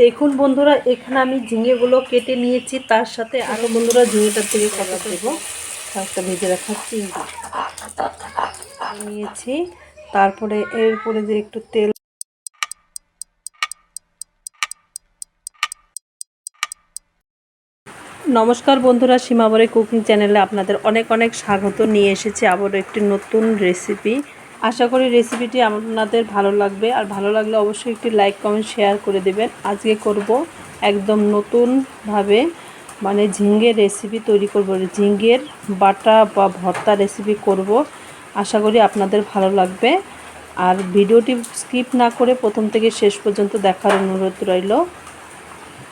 দেখুন বন্ধুরা, এখানে আমি ঝিঙেগুলো কেটে নিয়েছি, তার সাথে আরও বন্ধুরা ঝিঙেটার থেকে কথা দেবো। একটা ভেজে রাখা চিংড়ি। নিয়েছি। তারপরে এরপরে যে একটু তেল নমস্কার বন্ধুরা, সীমাবরে কুকিং চ্যানেলে আপনাদের অনেক অনেক স্বাগত। নিয়ে এসেছি আবারও একটি নতুন রেসিপি। আশা করি রেসিপিটি আপনাদের ভালো লাগবে। আর ভালো লাগলে অবশ্যই একটি লাইক কমেন্ট শেয়ার করে দেবেন। আজকে করব একদম নতুনভাবে মানে ঝিঙ্গের রেসিপি তৈরি করব। ঝিঙ্গের বাটা বা ভর্তা রেসিপি করব। আশা করি আপনাদের ভালো লাগবে। আর ভিডিওটি স্কিপ না করে প্রথম থেকে শেষ পর্যন্ত দেখার অনুরোধ রইল।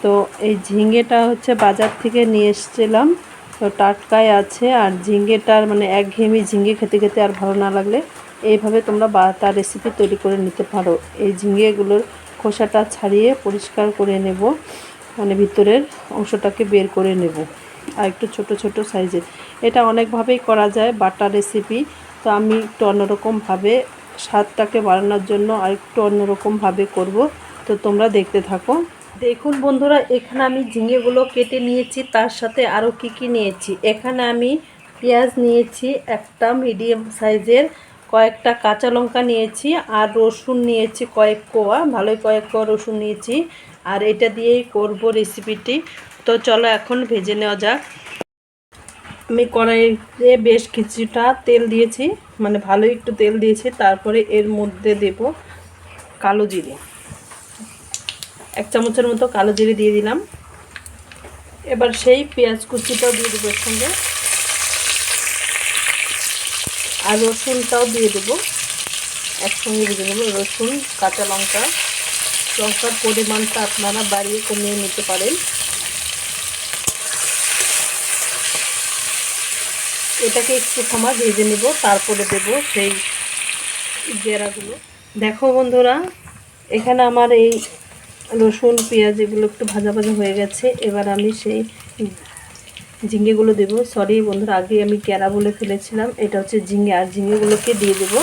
তো এই ঝিঙ্গেটা হচ্ছে বাজার থেকে নিয়ে এসেছিলাম। তো টাটকায় আছে। আর ঝিঙ্গেটার মানে একঘেয়েমি ঝিঙ্গে খেতে খেতে আর ভালো না লাগলে এইভাবে তোমরা বাটা রেসিপি তৈরি করে নিতে পারো। এই ঝিঙ্গেগুলোর খোসাটা ছাড়িয়ে পরিষ্কার করে নেব। মানে ভিতরের অংশটাকে বের করে নেব। আর একটু ছোট ছোট সাইজের। এটা অনেকভাবেই করা যায় বাটা রেসিপি তো আমি একটু অন্যরকমভাবে স্বাদটাকে বাড়ানোর জন্য আর একটু অন্যরকমভাবে করব। তো তোমরা দেখতে থাকো। দেখুন বন্ধুরা, এখানে আমি ঝিঙেগুলো কেটে নিয়েছি। তার সাথে আরও কি কি নিয়েছি? এখানে আমি পেঁয়াজ নিয়েছি, একটা মিডিয়াম সাইজের কয়েকটা কাঁচা লঙ্কা নিয়েছি আর রসুন নিয়েছি কয়েক কোয়া। ভালোই কয়েক কোয়া রসুন নিয়েছি আর এটা দিয়েই করব রেসিপিটি তো চলো এখন ভেজে নেওয়া যাক। আমি কড়াইতে বেশ কিছুটা তেল দিয়েছি মানে ভালোই একটু তেল দিয়েছি, তারপরে এর মধ্যে দেব কালো জিরে। এক চামচের মতো কালো জিরে দিয়ে দিলাম। এবার সেই পেঁয়াজ কুচিটাও দিয়ে দেবো এর সঙ্গে আর রসুনটাও দিয়ে দেবো। একসঙ্গে দিয়ে দেবো রসুন, কাঁচা লঙ্কা। লঙ্কার পরিমাণটা আপনারা বাড়িয়ে কমিয়ে নিতে পারেন। এটাকে একটু সময় ভেজে নেব, তারপরে দেব সেই গেরাগুলো দেখো বন্ধুরা, এখানে আমার এই রসুন, পেঁয়াজ এগুলো একটু ভাজা ভাজা হয়ে গেছে। এবার আমি সেই ঝিঙেগুলো দেবো। সরি বন্ধুরা, আগে আমি ক্যারা বলে ফেলেছিলাম, এটা হচ্ছে ঝিঙ্গে। আর ঝিঙেগুলোকে দিয়ে দেবো।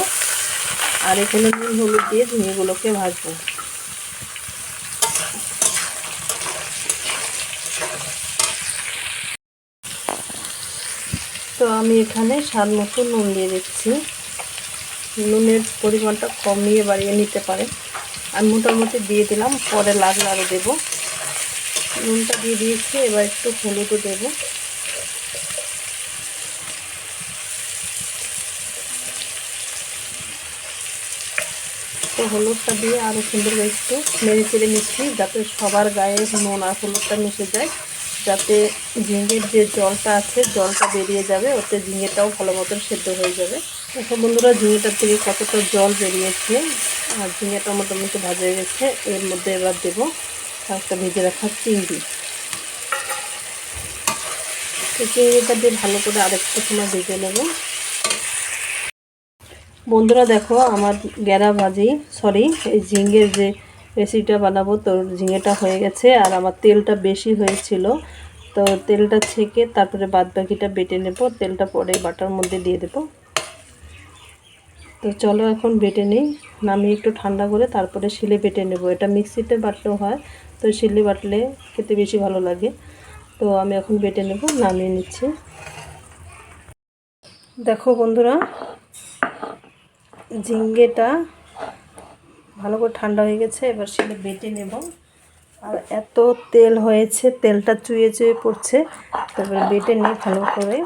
আর এখানে নুন, হলুদ দিয়ে ঝিঙেগুলোকে ভাজবো। তো আমি এখানে স্বাদ মতো নুন দিয়ে দিচ্ছি। নুনের পরিমাণটা কমিয়ে বাড়িয়ে নিতে পারে। আর মোটামুটি দিয়ে দিলাম, পরে লাগলে আরও দেবো। নুনটা দিয়ে দিয়েছি, এবার একটু হলুদও দেবো। তো হলুদটা দিয়ে আরও সুন্দর করে একটু মেরে চেড়ে নিচ্ছি যাতে সবার গায়ে নুন আর হলুদটা মিশে যায়, যাতে ঝিঙের যে জলটা আছে, জলটা বেরিয়ে যাবে, ওতে ঝিঙেটাও ভালো মতন সেদ্ধ হয়ে যাবে। এখন বন্ধুরা, ঝিঙেটার থেকে কতটা জল বেরিয়েছে, আর ঝিঙেটা মোটামুটি ভাজা হয়ে গেছে। এর মধ্যে এবার দেবো একটা ভেজে রাখা চিংড়ি। চিংড়িটা দিয়ে ভালো করে আরেকটা সময় ভেজে নেব। বন্ধুরা দেখো, আমার গ্যারা ভাজি সরি এই ঝিঙের যে রেসিপিটা বানাবো, তো ঝিঙেটা হয়ে গেছে আর আমার তেলটা বেশি হয়েছিল। তো তেলটা ছেঁকে তারপরে বাদ বাকিটা বেটে নেব, তেলটা পরে বাটার মধ্যে দিয়ে দেবো। তো চলো এখন বেটে নিই, নামিয়ে একটু ঠান্ডা করে তারপরে শিলে বেটে নেব। এটা মিক্সিতে বাটলেও হয়, তো শিলে বাটলে খেতে বেশি ভালো লাগে। তো আমি এখন বেটে নেব, নামিয়ে নিচ্ছি। দেখো বন্ধুরা ঝিঙ্গেটা ভালো করে ঠান্ডা হয়ে গেছে, এবার সেটা বেটে নেব। আর এত তেল হয়েছে, তেলটা চুয়ে চুয়ে পড়ছে তারপরে বেটে নিই ভালো করে।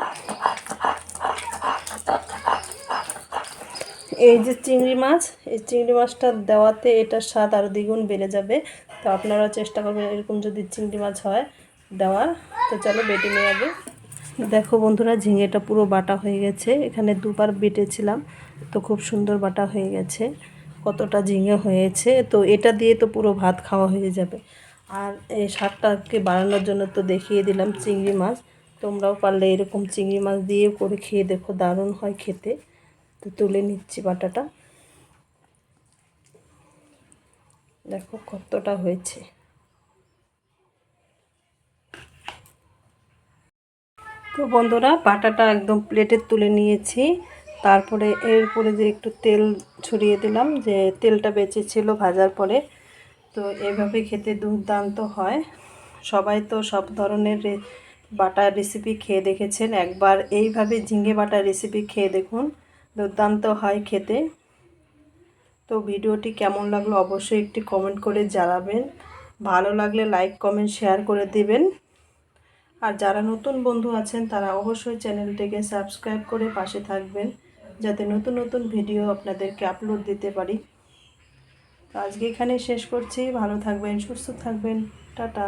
এই যে চিংড়ি মাছ, এই চিংড়ি মাছটা দেওয়াতে এটার স্বাদ আরও দ্বিগুণ বেড়ে যাবে। তো আপনারা চেষ্টা করবেন এরকম যদি চিংড়ি মাছ হয় দেওয়ার। তো চলো বেটে নিয়ে যাবে দেখো বন্ধুরা, ঝিঙেটা পুরো বাটা হয়ে গেছে। এখানে দুবার বেটেছিলাম, তো খুব সুন্দর বাটা হয়ে গেছে। কতটা ঝিঙে হয়েছে, তো এটা দিয়ে তো পুরো ভাত খাওয়া হয়ে যাবে। আর এই শাকটাকে বাড়ানোর জন্য তো দেখিয়ে দিলাম চিংড়ি মাছ। তোমরাও পারলে এরকম চিংড়ি মাছ দিয়ে করে খেয়ে দেখো, দারুণ হয় খেতে। তো তুলে নিচ্ছি বাটাটা। দেখো কতটা হয়েছে। তো বন্ধুরা, বাটাটা একদম প্লেটে তুলে নিয়েছি। তারপরে এর এরপরে যে একটু তেল ছড়িয়ে দিলাম, যে তেলটা বেঁচে ছিল ভাজার পরে। তো এভাবে খেতে দুর্দান্ত হয়। সবাই তো সব ধরনের বাটার রেসিপি খেয়ে দেখেছেন। একবার এইভাবে ঝিঙে বাটার রেসিপি খেয়ে দেখুন, দুর্দান্ত হয় খেতে। তো ভিডিওটি কেমন লাগল অবশ্যই একটি কমেন্ট করে জানাবেন। ভালো লাগলে লাইক, কমেন্ট, শেয়ার করে দিবেন। আর যারা নতুন বন্ধু আছেন, তারা অবশ্যই চ্যানেলটিকে সাবস্ক্রাইব করে পাশে থাকবেন, যাতে নতুন নতুন ভিডিও আপনাদেরকে আপলোড দিতে পারি। আজকে এখানে শেষ করছি। ভালো থাকবেন, সুস্থ থাকবেন। টাটা।